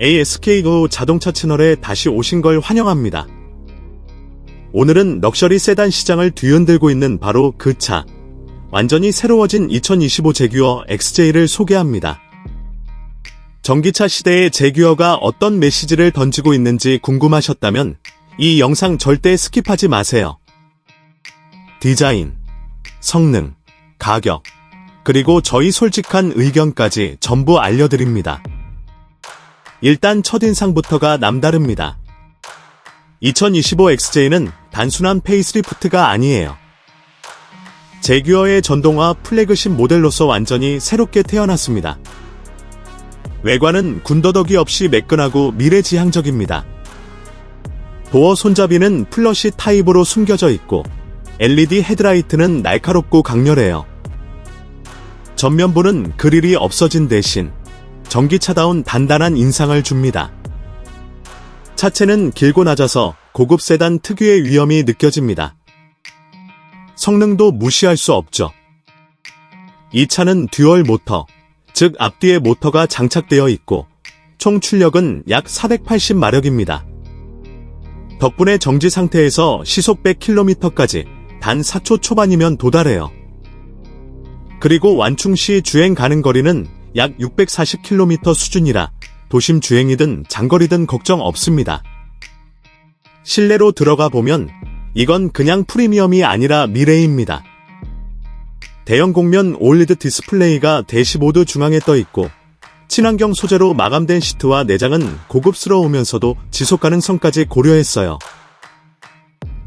ASKO 자동차 채널에 다시 오신 걸 환영합니다. 오늘은 럭셔리 세단 시장을 뒤흔들고 있는 바로 그 차. 완전히 새로워진 2025 제규어 XJ를 소개합니다. 전기차 시대의 제규어가 어떤 메시지를 던지고 있는지 궁금하셨다면 이 영상 절대 스킵하지 마세요. 디자인, 성능, 가격, 그리고 저희 솔직한 의견까지 전부 알려드립니다. 일단 첫인상부터가 남다릅니다. 2025 XJ는 단순한 페이스리프트가 아니에요. 제규어의 전동화 플래그십 모델로서 완전히 새롭게 태어났습니다. 외관은 군더더기 없이 매끈하고 미래지향적입니다. 도어 손잡이는 플러시 타입으로 숨겨져 있고 LED 헤드라이트는 날카롭고 강렬해요. 전면부는 그릴이 없어진 대신 전기차다운 단단한 인상을 줍니다. 차체는 길고 낮아서 고급 세단 특유의 위험이 느껴집니다. 성능도 무시할 수 없죠. 이 차는 듀얼 모터, 즉 앞뒤에 모터가 장착되어 있고 총 출력은 약 480마력입니다. 덕분에 정지 상태에서 시속 100km까지 단 4초 초반이면 도달해요. 그리고 완충 시 주행 가는 거리는 약 640km 수준이라 도심 주행이든 장거리든 걱정 없습니다. 실내로 들어가 보면 이건 그냥 프리미엄이 아니라 미래입니다. 대형 곡면 올리드 디스플레이가 대시보드 중앙에 떠 있고 친환경 소재로 마감된 시트와 내장은 고급스러우면서도 지속 가능성까지 고려했어요.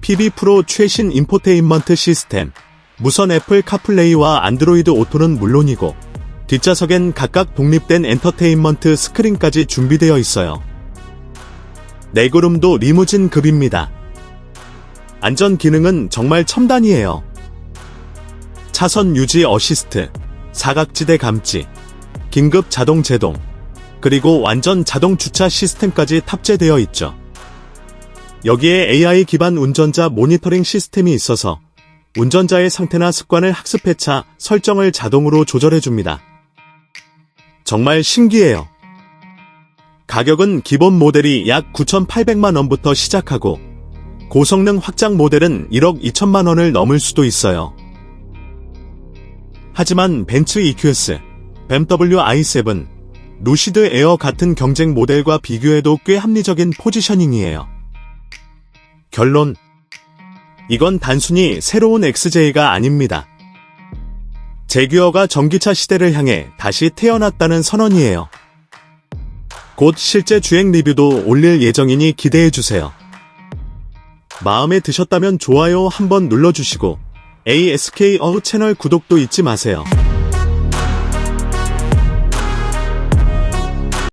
PB 프로 최신 인포테인먼트 시스템, 무선 애플 카플레이와 안드로이드 오토는 물론이고 뒷좌석엔 각각 독립된 엔터테인먼트 스크린까지 준비되어 있어요. 내구름도 리무진 급입니다. 안전 기능은 정말 첨단이에요. 차선 유지 어시스트, 사각지대 감지, 긴급 자동 제동, 그리고 완전 자동 주차 시스템까지 탑재되어 있죠. 여기에 AI 기반 운전자 모니터링 시스템이 있어서 운전자의 상태나 습관을 학습해 차 설정을 자동으로 조절해줍니다. 정말 신기해요. 가격은 기본 모델이 약 9,800만 원부터 시작하고 고성능 확장 모델은 1억 2천만 원을 넘을 수도 있어요. 하지만 벤츠 EQS, BMW i7, 루시드 에어 같은 경쟁 모델과 비교해도 꽤 합리적인 포지셔닝이에요. 결론. 이건 단순히 새로운 XJ가 아닙니다. 제규어가 전기차 시대를 향해 다시 태어났다는 선언이에요. 곧 실제 주행 리뷰도 올릴 예정이니 기대해주세요. 마음에 드셨다면 좋아요 한번 눌러주시고 ASK 어우 채널 구독도 잊지 마세요.